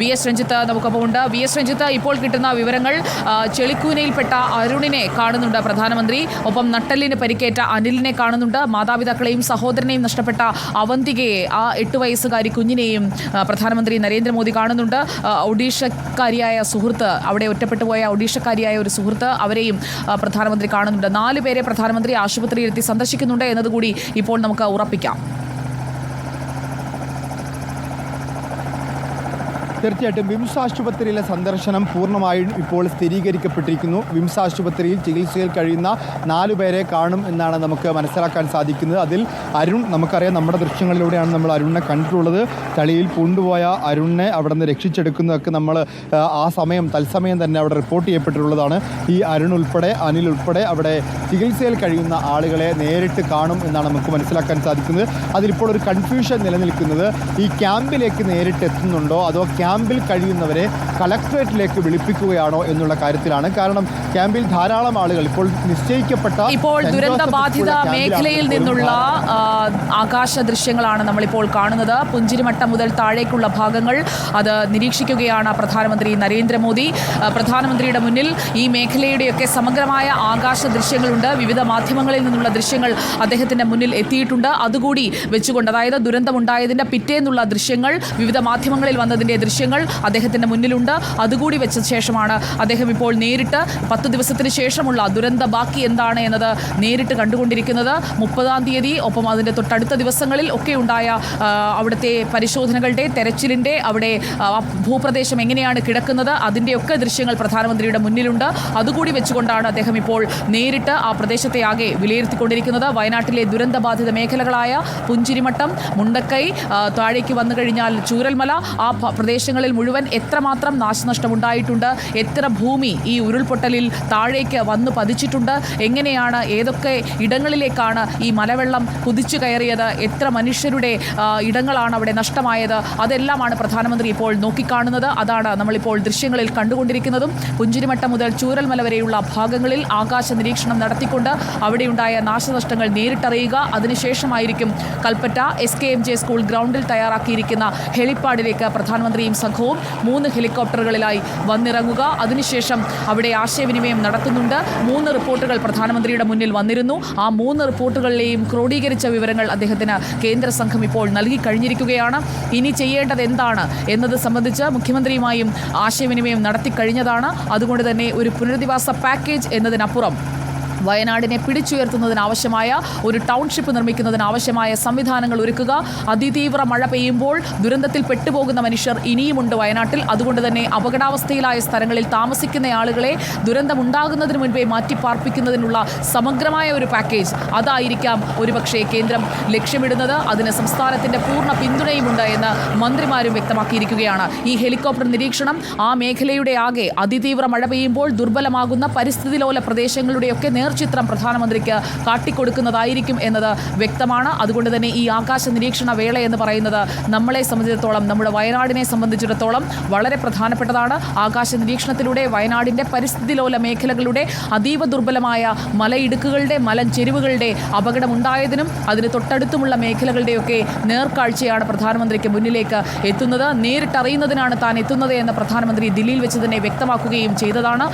V S Ranjith നമുക്കൊപ്പമുണ്ട് V S Ranjith ഇപ്പോൾ കിട്ടുന്ന വിവരങ്ങൾ ചെളിക്കൂനയിൽപ്പെട്ട അരുണിനെ കാണുന്നുണ്ട് പ്രധാനമന്ത്രി. ഒപ്പം നട്ടലിന് പരിക്കേറ്റ അനിലിനെ കാണുന്നുണ്ട്. മാതാപിതാക്കളെയും സഹോദരനെയും നഷ്ടപ്പെട്ട അവന്തികയെ ആ എട്ട് വയസ്സുകാരി കുഞ്ഞിനെയും പ്രധാനമന്ത്രി നരേന്ദ്രമോദി കാണുന്നുണ്ട്. ഒഡീഷക്കാരിയായ സുഹൃത്ത് അവിടെ ഒറ്റപ്പെട്ടു പോയ ഒഡീഷക്കാരിയായ ഒരു സുഹൃത്ത് അവരെയും പ്രധാനമന്ത്രി കാണുന്നുണ്ട്. നാല് പേരെ പ്രധാനമന്ത്രി ആശുപത്രിയിലെത്തി സന്ദർശിക്കുന്നുണ്ട് എന്നതുകൂടി ഇപ്പോൾ നമുക്ക് ഉറപ്പിക്കാം. തീർച്ചയായിട്ടും വിംസ് ആശുപത്രിയിലെ സന്ദർശനം പൂർണമായും ഇപ്പോൾ സ്ഥിരീകരിക്കപ്പെട്ടിരിക്കുന്നു. വിംസ് ആശുപത്രിയിൽ ചികിത്സയിൽ കഴിയുന്ന നാലു പേരെ കാണും എന്നാണ് നമുക്ക് മനസ്സിലാക്കാൻ സാധിക്കുന്നത്. അതിൽ അരുൺ നമുക്കറിയാം നമ്മുടെ ദൃശ്യങ്ങളിലൂടെയാണ് നമ്മൾ അരുണിനെ കണ്ടിട്ടുള്ളത്. ചളിയിൽ പൂണ്ടുപോയ അരുണിനെ അവിടെ നിന്ന് രക്ഷിച്ചെടുക്കുന്നതൊക്കെ നമ്മൾ ആ, സമയം തത്സമയം തന്നെ അവിടെ റിപ്പോർട്ട് ചെയ്യപ്പെട്ടിട്ടുള്ളതാണ്. ഈ അരുൺ ഉൾപ്പെടെ അനിൽ ഉൾപ്പെടെ അവിടെ ചികിത്സയിൽ കഴിയുന്ന ആളുകളെ നേരിട്ട് കാണും എന്നാണ് നമുക്ക് മനസ്സിലാക്കാൻ സാധിക്കുന്നത്. അതിലിപ്പോൾ ഒരു കൺഫ്യൂഷൻ നിലനിൽക്കുന്നത്. ഈ ക്യാമ്പിലേക്ക് നേരിട്ട് എത്തുന്നുണ്ടോ അതോ ക്യാമ്പിൽ കഴിയുന്നവരെ കളക്ട്രേറ്റിലേക്ക് വിളിപ്പിക്കുകയാണോ എന്നുള്ള കാര്യത്തിലാണ്. കാരണം ക്യാമ്പിൽ ധാരാളം ആളുകൾ ഇപ്പോൾ നിശ്ചയിക്കപ്പെട്ട ഇപ്പോൾ ദുരന്ത ബാധിത മേഖലയിൽ നിന്നുള്ള ആകാശ ദൃശ്യങ്ങളാണ് നമ്മളിപ്പോൾ കാണുന്നത്. പുഞ്ചിരിമട്ടം മുതൽ താഴേക്കുള്ള ഭാഗങ്ങൾ അത് നിരീക്ഷിക്കുകയാണ് പ്രധാനമന്ത്രി നരേന്ദ്രമോദി. പ്രധാനമന്ത്രിയുടെ മുന്നിൽ ഈ മേഖലയുടെയൊക്കെ സമഗ്രമായ ആകാശ ദൃശ്യങ്ങളുണ്ട്. വിവിധ മാധ്യമങ്ങളിൽ നിന്നുള്ള ദൃശ്യങ്ങൾ അദ്ദേഹത്തിന്റെ മുന്നിൽ എത്തിയിട്ടുണ്ട്. അതുകൂടി വെച്ചുകൊണ്ട് അതായത് ദുരന്തമുണ്ടായതിന്റെ പിറ്റേന്നുള്ള ദൃശ്യങ്ങൾ വിവിധ മാധ്യമങ്ങളിൽ വന്നതിന്റെ ദൃശ്യങ്ങൾ അദ്ദേഹത്തിന്റെ മുന്നിലുണ്ട്. അതുകൂടി വെച്ച ശേഷമാണ് അദ്ദേഹം ഇപ്പോൾ നേരിട്ട് പത്ത് ദിവസത്തിന് ശേഷമുള്ള ദുരന്ത ബാക്കി എന്താണ് എന്നത് നേരിട്ട് കണ്ടുകൊണ്ടിരിക്കുന്നത്. മുപ്പതാം തീയതി ഒപ്പം അതിന്റെ തൊട്ടടുത്ത ദിവസങ്ങളിൽ ഒക്കെ ഉണ്ടായ അവിടുത്തെ പരിശോധനകളുടെ തെരച്ചിലിന്റെ അവിടെ ഭൂപ്രദേശം എങ്ങനെയാണ് കിടക്കുന്നത് അതിന്റെയൊക്കെ ദൃശ്യങ്ങൾ പ്രധാനമന്ത്രിയുടെ മുന്നിലുണ്ട്. അതുകൂടി വെച്ചുകൊണ്ടാണ് അദ്ദേഹം ഇപ്പോൾ നേരിട്ട് ആ പ്രദേശത്തെ ആകെ വിലയിരുത്തിക്കൊണ്ടിരിക്കുന്നത്. വയനാട്ടിലെ ദുരന്തബാധിത മേഖലകളായ പുഞ്ചിരിമട്ടം മുണ്ടക്കൈ താഴേക്ക് വന്നു കഴിഞ്ഞാൽ ചൂരൽമല ആ ഭ- പ്രദേശങ്ങളിൽ മുഴുവൻ എത്രമാത്രം നാശനഷ്ടമുണ്ടായിട്ടുണ്ട്? എത്ര ഭൂമി ഈ ഉരുൾപൊട്ടലിൽ താഴേക്ക് വന്നു പതിച്ചിട്ടുണ്ട്? എങ്ങനെയാണ് ഏതൊക്കെ ഇടങ്ങളിലേക്കാണ് ഈ മലവെള്ളം കുതിച്ചു കയറിയത്? എത്ര മനുഷ്യരുടെ ഇടങ്ങളാണ് അവിടെ നഷ്ടമായത്? അതെല്ലാമാണ് പ്രധാനമന്ത്രി ഇപ്പോൾ നോക്കിക്കാണുന്നത്. അതാണ് നമ്മളിപ്പോൾ ദൃശ്യങ്ങളിൽ കണ്ടുകൊണ്ടിരിക്കുന്നതും. പുഞ്ചിരിമട്ടം മുതൽ ചൂരൽമല വരെയുള്ള ഭാഗങ്ങളിൽ ആകാശ നിരീക്ഷണം നടത്തിക്കൊണ്ട് അവിടെയുണ്ടായ നാശനഷ്ടങ്ങൾ നേരിട്ടറിയുക. അതിനുശേഷമായിരിക്കും Kalpetta S K M J school ഗ്രൗണ്ടിൽ തയ്യാറാക്കിയിരിക്കുന്ന ഹെലിപ്പാഡിലേക്ക് പ്രധാനമന്ത്രിയും സംഘവും മൂന്ന് ഹെലികോപ്റ്ററുകളിലായി വന്നിറങ്ങുക. അതിനുശേഷം അവിടെ ആശയവിനിമയം നടത്തുന്നുണ്ട്. മൂന്ന് റിപ്പോർട്ടുകൾ പ്രധാനമന്ത്രിയുടെ മുന്നിൽ വന്നിരുന്നു. ആ മൂന്ന് റിപ്പോർട്ടുകളിലെയും ക്രോഡീകരിച്ച വിവരങ്ങൾ അദ്ദേഹത്തിന് കേന്ദ്ര സംഘം ഇപ്പോൾ നൽകി കഴിഞ്ഞിരിക്കുകയാണ്. ഇനി ചെയ്യേണ്ടത് എന്താണ് എന്നത് സംബന്ധിച്ച് മുഖ്യമന്ത്രിയുമായും ആശയവിനിമയം നടത്തിക്കഴിഞ്ഞതാണ് അതുകൊണ്ട് തന്നെ ഒരു പുനരധിവാസ പാക്കേജ് എന്നതിനപ്പുറം വയനാടിനെ പിടിച്ചുയർത്തുന്നതിനാവശ്യമായ ഒരു ടൗൺഷിപ്പ് നിർമ്മിക്കുന്നതിനാവശ്യമായ സംവിധാനങ്ങൾ ഒരുക്കുക. അതിതീവ്ര മഴ പെയ്യുമ്പോൾ ദുരന്തത്തിൽ പെട്ടുപോകുന്ന മനുഷ്യർ ഇനിയുമുണ്ട് വയനാട്ടിൽ. അതുകൊണ്ട് തന്നെ അപകടാവസ്ഥയിലായ സ്ഥലങ്ങളിൽ താമസിക്കുന്ന ആളുകളെ ദുരന്തമുണ്ടാകുന്നതിന് മുൻപേ മാറ്റിപ്പാർപ്പിക്കുന്നതിനുള്ള സമഗ്രമായ ഒരു പാക്കേജ് അതായിരിക്കാം ഒരുപക്ഷേ കേന്ദ്രം ലക്ഷ്യമിടുന്നത്. അതിന് സംസ്ഥാനത്തിന്റെ പൂർണ പിന്തുണയുമുണ്ട് എന്ന് മന്ത്രിമാരും വ്യക്തമാക്കിയിരിക്കുകയാണ്. ഈ ഹെലികോപ്റ്റർ നിരീക്ഷണം ആ മേഖലയുടെ ആകെ അതിതീവ്ര മഴ പെയ്യുമ്പോൾ ദുർബലമാകുന്ന പരിസ്ഥിതിലോല പ്രദേശങ്ങളുടെയൊക്കെ നേർചിത്രം പ്രധാനമന്ത്രിക്ക് കാട്ടിക്കൊടുക്കുന്നതായിരിക്കും എന്നത് വ്യക്തമാണ്. അതുകൊണ്ട് തന്നെ ഈ ആകാശ നിരീക്ഷണ വേള എന്ന് പറയുന്നത് നമ്മളെ സംബന്ധിച്ചിടത്തോളം നമ്മുടെ വയനാടിനെ സംബന്ധിച്ചിടത്തോളം വളരെ പ്രധാനപ്പെട്ടതാണ്. ആകാശ നിരീക്ഷണത്തിലൂടെ വയനാടിന്റെ പരിസ്ഥിതിലോല മേഖലകളുടെ അതീവ ദുർബലമായ മലയിടുക്കുകളുടെ മലഞ്ചെരിവുകളുടെ അപകടമുണ്ടായതിനും അതിന് തൊട്ടടുത്തുമുള്ള മേഖലകളുടെയൊക്കെ നേർക്കാഴ്ചയാണ് പ്രധാനമന്ത്രിക്ക് മുന്നിലേക്ക് എത്തുന്നത്. നേരിട്ടറിയുന്നതിനാണ് താൻ എത്തുന്നത് എന്ന് പ്രധാനമന്ത്രി ദില്ലിയിൽ വെച്ച് തന്നെ വ്യക്തമാക്കുകയും ചെയ്തതാണ്.